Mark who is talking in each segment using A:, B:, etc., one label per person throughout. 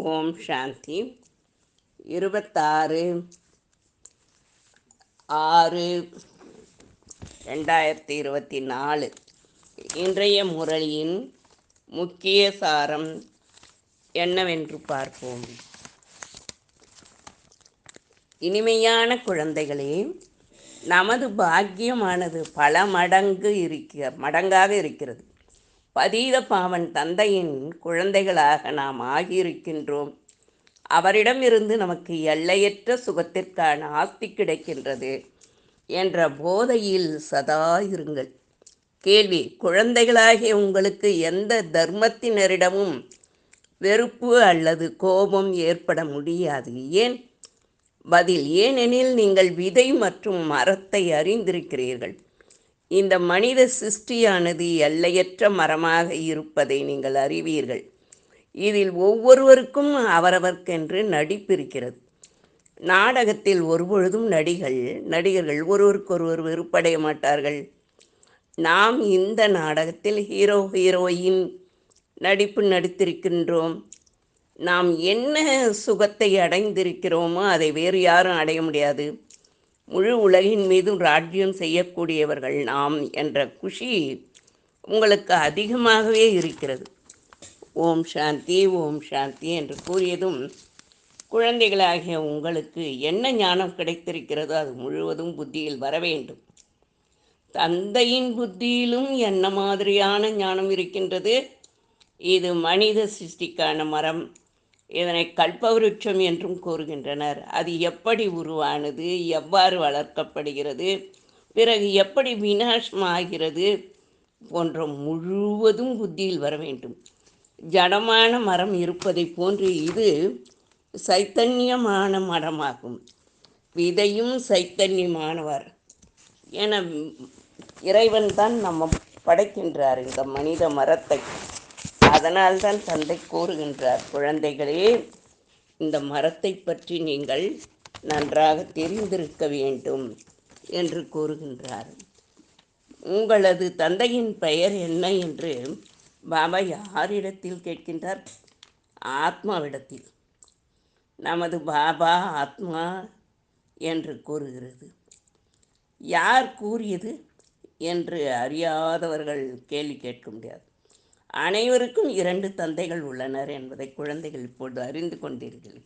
A: ஓம் சாந்தி. இருபத்தாறு ஆறு ரெண்டாயிரத்தி இருபத்தி நாலு இன்றைய முரளியின் முக்கிய சாரம் என்னவென்று பார்ப்போம். இனிமையான குழந்தைகளே நமது பாக்கியமானது பல மடங்கு இருக்க மடங்காக இருக்கிறது. பதீத பாவன் தந்தையின் குழந்தைகளாக நாம் ஆகியிருக்கின்றோம். அவரிடமிருந்து நமக்கு எல்லையற்ற சுகத்திற்கான ஆஸ்தி கிடைக்கின்றது என்ற போதையில் சதா இருங்கள். கேள்வி குழந்தைகளாகிய உங்களுக்கு எந்த தர்மத்தினரிடமும் வெறுப்பு அல்லது கோபம் ஏற்பட முடியாது. ஏன்? பதில் ஏனெனில் நீங்கள் விதை மற்றும் மரத்தை அறிந்திருக்கிறீர்கள். இந்த மனித சிருஷ்டியானது எல்லையற்ற மரமாக இருப்பதை நீங்கள் அறிவீர்கள். இதில் ஒவ்வொருவருக்கும் அவரவர்க்கென்று நடிப்பு இருக்கிறது நாடகத்தில் ஒருபொழுதும் நடிகள் நடிகர்கள் ஒருவருக்கொருவர் வெறுப்படைய மாட்டார்கள். நாம் இந்த நாடகத்தில் ஹீரோ ஹீரோயின் நடிப்பு நடித்திருக்கின்றோம். நாம் என்ன சுகத்தை அடைந்திருக்கிறோமோ அதை வேறு யாரும் அடைய முடியாது. முழு உலகின் மீதும் ராஜ்யம் செய்யக்கூடியவர்கள் நாம் என்ற குஷி உங்களுக்கு அதிகமாகவே இருக்கிறது. ஓம் சாந்தி ஓம் சாந்தி என்று கூறியதும் குழந்தைகளாகிய உங்களுக்கு என்ன ஞானம் கிடைத்திருக்கிறதோ அது முழுவதும் புத்தியில் வர வேண்டும். தந்தையின் புத்தியிலும் என்ன மாதிரியான ஞானம் இருக்கின்றது? இது மனித சிருஷ்டிக்கான மரம். இதனை கல்பவருட்சம் என்றும் கூறுகின்றனர். அது எப்படி உருவானது? எவ்வாறு வளர்க்கப்படுகிறது? பிறகு எப்படி வினாசமாகிறது போன்ற முழுவதும் புத்தியில் வர வேண்டும். ஜடமான மரம் இருப்பதை போன்று இது சைத்தன்யமான மரமாகும். விதையும் சைத்தன்யமானவர். என இறைவன் தான் நம்ம படைக்கின்றார். இந்த மனித மரத்தை அதனால்தான் தந்தை கூறுகின்றார் குழந்தைகளே இந்த மரத்தை பற்றி நீங்கள் நன்றாக தெரிந்திருக்க வேண்டும் என்று கூறுகின்றார். உங்களது தந்தையின் பெயர் என்ன? என்று பாபா யாரிடத்தில் கேட்கின்றார்? ஆத்மாவிடத்தில். நமது பாபா ஆத்மா என்று கூறுகிறது. யார் கூறியது? என்று அறியாதவர்கள் கேள்வி கேட்க முடியாது. அனைவருக்கும் இரண்டு தந்தைகள் உள்ளனர் என்பதை குழந்தைகள் இப்பொழுது அறிந்து கொண்டீர்கள்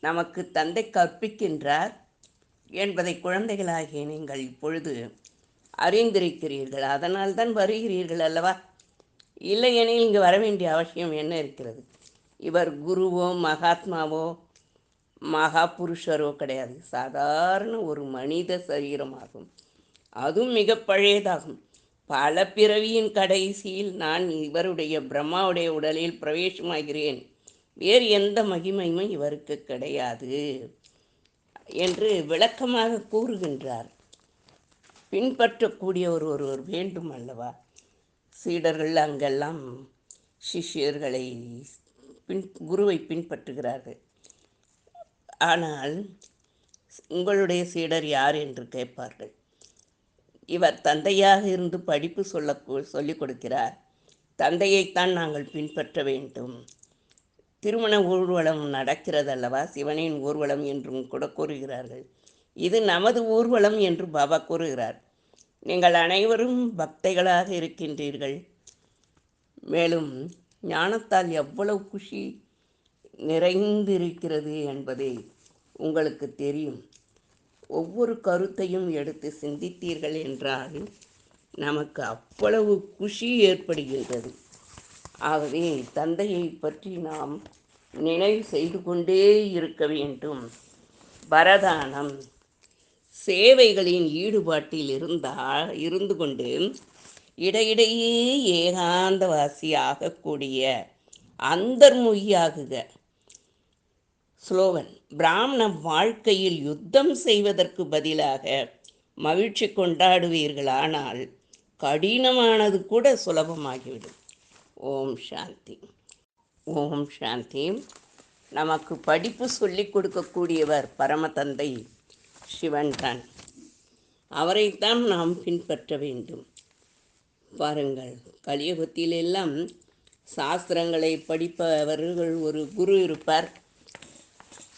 A: நமக்கு தந்தை கற்பிக்கின்றார் என்பதை குழந்தைகளாகிய நீங்கள் இப்பொழுது அறிந்திருக்கிறீர்கள். அதனால் தான் வருகிறீர்கள் அல்லவா? இல்லையெனில் இங்கு வர வேண்டிய அவசியம் என்ன இருக்கிறது? இவர் குருவோ மகாத்மாவோ மகா புருஷரோ கிடையாது. சாதாரண ஒரு மனித சரீரமாகும். அதுவும் மிக பழையதாகும் பல பிறவியின் கடைசியில் நான் இவருடைய பிரம்மாவுடைய உடலில் பிரவேசமாகிறேன். வேறு எந்த மகிமையும் இவருக்கு கிடையாது என்று விளக்கமாக கூறுகின்றார். பின்பற்றக்கூடிய ஒரு ஒருவர் வேண்டும் அல்லவா? சீடர்கள் அங்கெல்லாம் சிஷ்யர்களை பின் குருவை பின்பற்றுகிறார்கள். ஆனால் உங்களுடைய சீடர் யார் என்று கேட்பார்கள். இவர் தந்தையாக இருந்து படிப்பு சொல்ல சொல்லிக் கொடுக்கிறார். தந்தையைத்தான் நாங்கள் பின்பற்ற வேண்டும். திருமண ஊர்வலம் நடக்கிறது அல்லவா சிவனின் ஊர்வலம் என்றும் கூட கூறுகிறார்கள். இது நமது ஊர்வலம் என்று பாபா கூறுகிறார். நீங்கள் அனைவரும் பக்தைகளாக இருக்கின்றீர்கள். மேலும் ஞானத்தால் எவ்வளவு குஷி நிறைந்திருக்கிறது என்பதை உங்களுக்கு தெரியும். ஒவ்வொரு கருத்தையும் எடுத்து சிந்தித்தீர்கள் என்றால் நமக்கு அவ்வளவு குஷி ஏற்படுகின்றது. ஆகவே தந்தையை பற்றி நாம் நினைவு செய்து கொண்டே இருக்க வேண்டும். வரதானம் சேவைகளின் ஈடுபாட்டில் இருந்தால் இருந்து கொண்டு இடையிடையே ஏகாந்தவாசி ஆகக்கூடிய அந்தர்மொழியாகுக. ஸ்லோகன் பிராமண வாழ்க்கையில் யுத்தம் செய்வதற்கு பதிலாக மகிழ்ச்சி கொண்டாடுவீர்களானால் கடினமானது கூட சுலபமாகிவிடும். ஓம் சாந்தி. ஓம் சாந்தி. நமக்கு படிப்பு சொல்லிக் கொடுக்கக்கூடியவர் பரமதந்தை சிவன் தான். அவரைத்தான் நாம் பின்பற்ற வேண்டும். பாருங்கள் கலியுகத்திலெல்லாம் சாஸ்திரங்களை படிப்பவர்கள் ஒரு குரு இருப்பார்.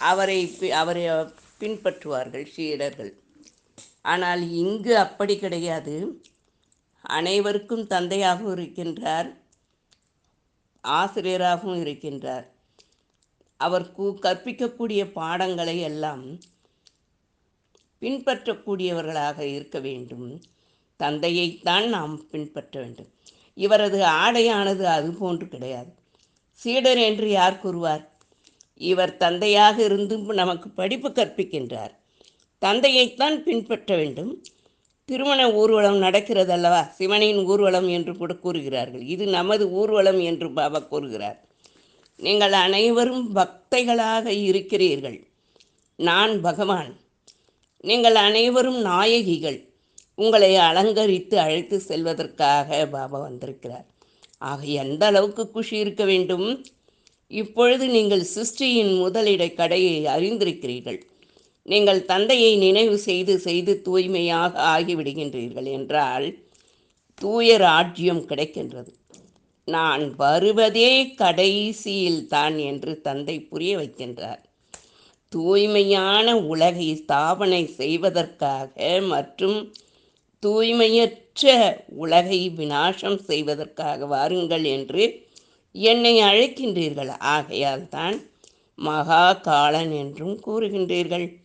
A: அவரை பி- அவரை பின்பற்றுவார்கள் சீடர்கள். ஆனால் இங்கு அப்படி கிடையாது. அனைவருக்கும் தந்தையாகவும் இருக்கின்றார் ஆசிரியராகவும் இருக்கின்றார். அவர் கூ கற்பிக்கக்கூடிய பாடங்களை எல்லாம் பின்பற்றக்கூடியவர்களாக இருக்க வேண்டும். தந்தையைத்தான் நாம் பின்பற்ற வேண்டும். இவரது ஆடையானது அது போன்று கிடையாது. சீடர் என்று யார் கூறுவார்? இவர் தந்தையாக இருந்தும் நமக்கு படிப்பு கற்பிக்கின்றார். தந்தையைத்தான் பின்பற்ற வேண்டும். திருமண ஊர்வலம் நடக்கிறது அல்லவா சிவனின் ஊர்வலம் என்று கூட கூறுகிறார்கள். இது நமது ஊர்வலம் என்று பாபா கூறுகிறார். நீங்கள் அனைவரும் பக்தைகளாக இருக்கிறீர்கள். நான் பகவான். நீங்கள் அனைவரும் நாயகிகள். உங்களை அலங்கரித்து அழைத்து செல்வதற்காக பாபா வந்திருக்கிறார். ஆக எந்த அளவுக்கு குஷி இருக்க வேண்டும்? இப்பொழுது நீங்கள் சிருஷ்டியின் முதலிட கடையை அறிந்திருக்கிறீர்கள். நீங்கள் தந்தையை நினைவு செய்து செய்து தூய்மையாக ஆகிவிடுகின்றீர்கள் என்றால் தூய ராஜ்யம் கிடைக்கின்றது. நான் வருவதே கடைசியில் தான் என்று தந்தை புரிய வைக்கின்றார். தூய்மையான உலகை ஸ்தாபனை செய்வதற்காக மற்றும் தூய்மையற்ற உலகை விநாசம் செய்வதற்காக வாருங்கள் என்று என்னை அழைக்கின்றீர்கள். ஆகையால் தான் மகா காலன் என்றும் கூறுகின்றீர்கள்.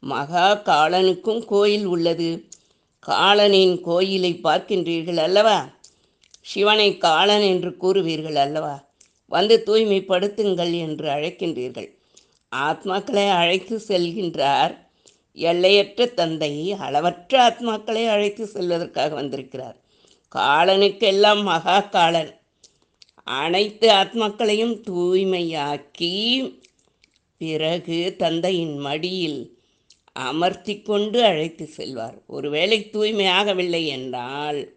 A: மகா காலனுக்கும் கோயில் உள்ளது. காலனின் கோயிலை பார்க்கின்றீர்கள் அல்லவா? சிவனை காலன் என்று கூறுவீர்கள் அல்லவா? வந்து தூய்மைப்படுத்துங்கள் என்று அழைக்கின்றீர்கள். ஆத்மாக்களை அழைத்து செல்கின்றார். எல்லையற்ற தந்தை அளவற்ற ஆத்மாக்களை அழைத்து செல்வதற்காக வந்திருக்கிறார். காலனுக்கெல்லாம் மகா காலன் அனைத்து ஆத்மாக்களையும் தூய்மையாக்கி பிறகு தந்தையின் மடியில் அமர்த்தி கொண்டு அழைத்து செல்வார். ஒருவேளை தூய்மையாகவில்லை என்றால்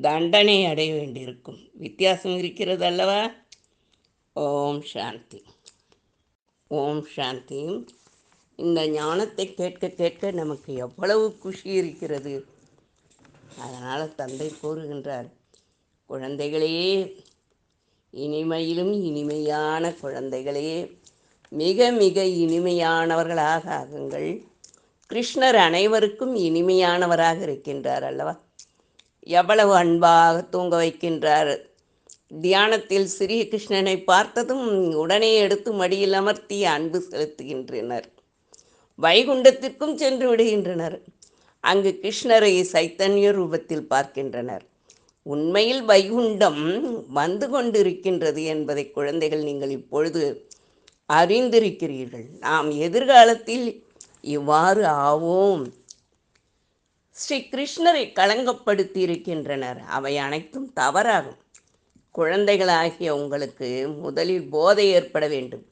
A: தண்டனை அடைய வேண்டியிருக்கும். வித்தியாசம் இருக்கிறது அல்லவா? ஓம் சாந்தி. ஓம் சாந்தி. இந்த ஞானத்தை கேட்க கேட்க நமக்கு எவ்வளவு குஷி இருக்கிறது. அதனால் தந்தை கூறுகின்றார் குழந்தைகளே இனிமையிலும் இனிமையான குழந்தைகளே மிக மிக இனிமையானவர்களாக ஆகுங்கள். கிருஷ்ணர் அனைவருக்கும் இனிமையானவராக இருக்கின்றார் அல்லவா? எவ்வளவு அன்பாக தூங்க வைக்கின்றார். தியானத்தில் சிறிய கிருஷ்ணனை பார்த்ததும் உடனே எடுத்து மடியில் அமர்த்தி அன்பு செலுத்துகின்றனர். வைகுண்டத்திற்கும் சென்று விடுகின்றனர். அங்கு கிருஷ்ணரை சைத்தன்ய ரூபத்தில் பார்க்கின்றனர். உண்மையில் வைகுண்டம் வந்து கொண்டிருக்கின்றது என்பதை குழந்தைகள் நீங்கள் இப்பொழுது அறிந்திருக்கிறீர்கள். நாம் எதிர்காலத்தில் இவ்வாறு ஆவோம். ஸ்ரீ கிருஷ்ணரை களங்கப்படுத்தி இருக்கின்றனர் அவை அனைத்தும் தவறாகும். குழந்தைகளாகிய உங்களுக்கு முதலில் போதை ஏற்பட வேண்டும்.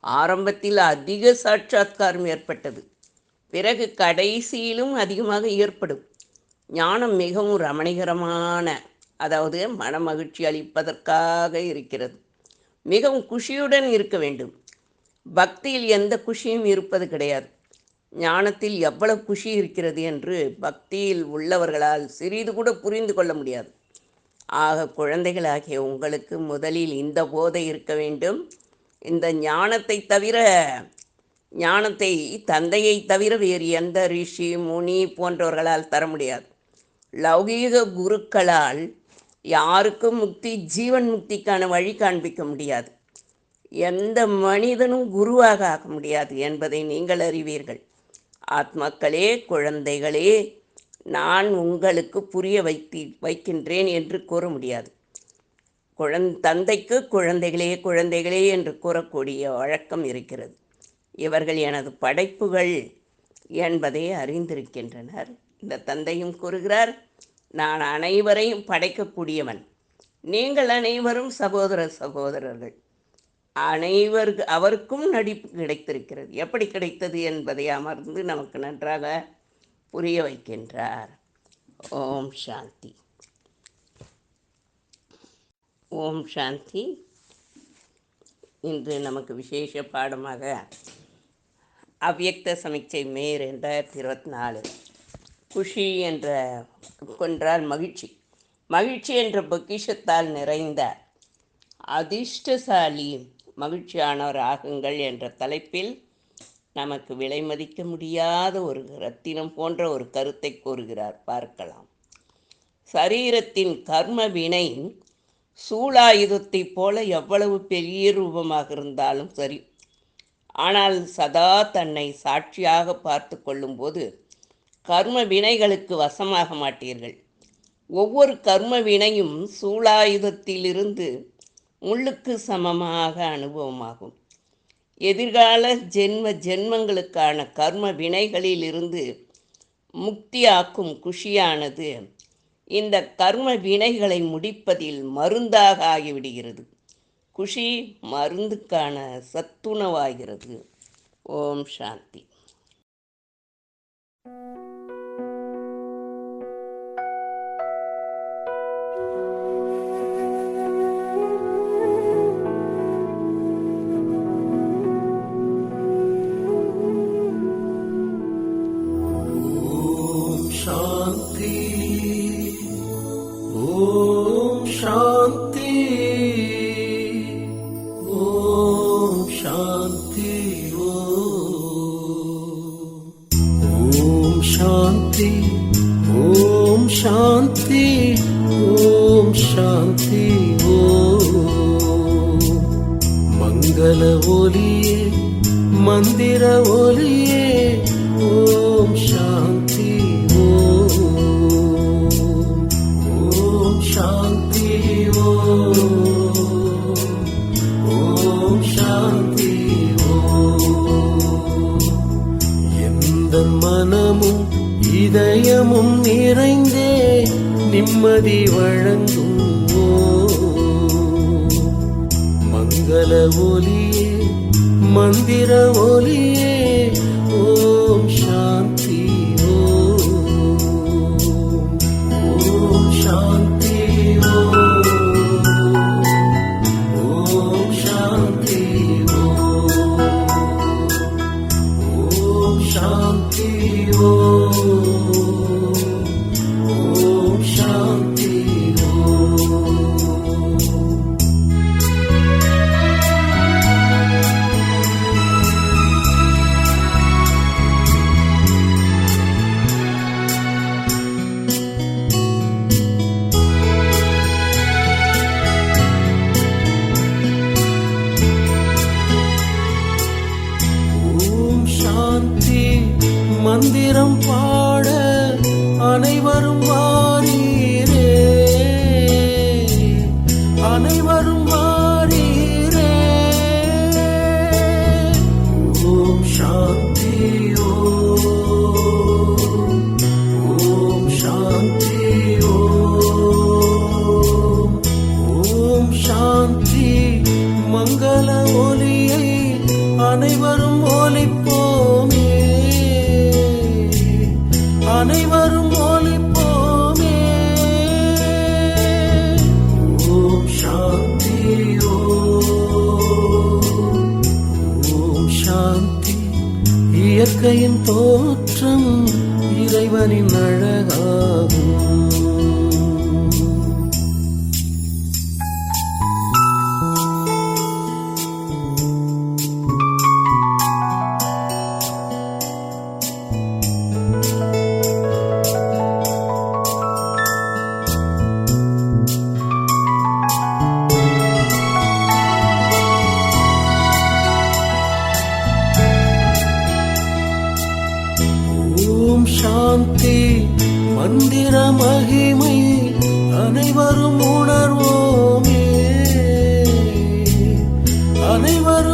A: ஆரம்பத்தில் அதிக சாட்சாத்காரம் ஏற்பட்டது. பிறகு கடைசியிலும் அதிகமாக ஏற்படும். ஞானம் மிகவும் ரமணிகரமான அதாவது மனமகிழ்ச்சி அளிப்பதற்காக இருக்கிறது. மிகவும் குஷியுடன் இருக்க வேண்டும். பக்தியில் எந்த குஷியும் இருப்பது கிடையாது. ஞானத்தில் எவ்வளவு குஷி இருக்கிறது என்று பக்தியில் உள்ளவர்களால் சிறிது கூட புரிந்து கொள்ள முடியாது. ஆக குழந்தைகளாகிய உங்களுக்கு முதலில் இந்த போதை இருக்க வேண்டும். இந்த ஞானத்தை தவிர ஞானத்தை தந்தையை தவிர வேறு எந்த ரிஷி முனி போன்றவர்களால் தர முடியாது. லௌகீக குருக்களால் யாருக்கும் முக்தி ஜீவன் முக்திக்கான வழி காண்பிக்க முடியாது. எந்த மனிதனும் குருவாக ஆக முடியாது என்பதை நீங்கள் அறிவீர்கள். ஆத்மாக்களே குழந்தைகளே நான் உங்களுக்கு புரிய வைத்தி வைக்கின்றேன் என்று கூற முடியாது. குழந் தந்தைக்கு குழந்தைகளே குழந்தைகளே என்று கூறக்கூடிய வழக்கம் இருக்கிறது. இவர்கள் எனது படைப்புகள் என்பதை அறிந்திருக்கின்றனர். இந்த தந்தையும் கூறுகிறார் நான் அனைவரையும் படைக்கக்கூடியவன். நீங்கள் அனைவரும் சகோதர சகோதரர்கள். அனைவருக்கு அவருக்கும் நடிப்பு கிடைத்திருக்கிறது. எப்படி கிடைத்தது என்பதை அமர்ந்து நமக்கு நன்றாக புரிய வைக்கின்றார். ஓம் சாந்தி. ஓம் சாந்தி. இன்று நமக்கு விசேஷ பாடமாக அவ்வியக்த சமிச்சை மே ரெண்டாயிரத்தி இருபத்தி நாலு. குஷி என்ற கொன்றால் மகிழ்ச்சி. மகிழ்ச்சி என்ற பொக்கிஷத்தால் நிறைந்த அதிர்ஷ்டசாலி மகிழ்ச்சியானவர் ஆகுங்கள் என்ற தலைப்பில் நமக்கு விலை மதிக்க முடியாத ஒரு ரத்தினம் போன்ற ஒரு கருத்தை கூறுகிறார். பார்க்கலாம். சரீரத்தின் கர்ம வினை சூளாயுதத்தைப் போல எவ்வளவு பெரிய ரூபமாக இருந்தாலும் சரி ஆனால் சதா தன்னை சாட்சியாக பார்த்து கொள்ளும்போது கர்ம வினைகளுக்கு வசமாக மாட்டீர்கள். ஒவ்வொரு கர்ம வினையும் சூளாயுதத்திலிருந்து முள்ளுக்கு சமமாக அனுபவமாகும். எதிர்கால ஜென்ம ஜென்மங்களுக்கான கர்ம வினைகளிலிருந்து முக்தியாக்கும் குஷியானது இந்த கர்ம வினைகளை முடிப்பதில் மருந்தாக ஆகிவிடுகிறது. குஷி மருந்துக்கான சத்துணவாகிறது. ஓம் சாந்தி.
B: ஒலியே ஓம் சாந்தி ஓம். ஓம் சாந்தி ஓம். ஓம் சாந்தி ஓம். எந்த மனமும் இதயமும் நிறைந்தே நிம்மதி வழங்கும் மங்கள ஒலியே மந்திர ஒலியே இயற்கையின் தோற்றம் இறைவனின் அழகாகும். ஓம் சாந்தி மந்திர மகிமை அனைவரும் உணர்வோமே. அனைவரும்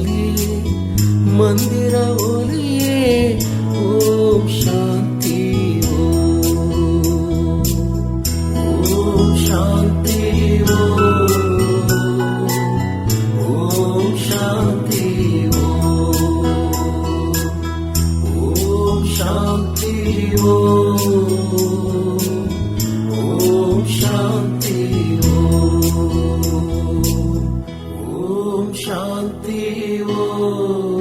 B: ஒலியே மந்திர ஒலியே ஓம் சா Oh.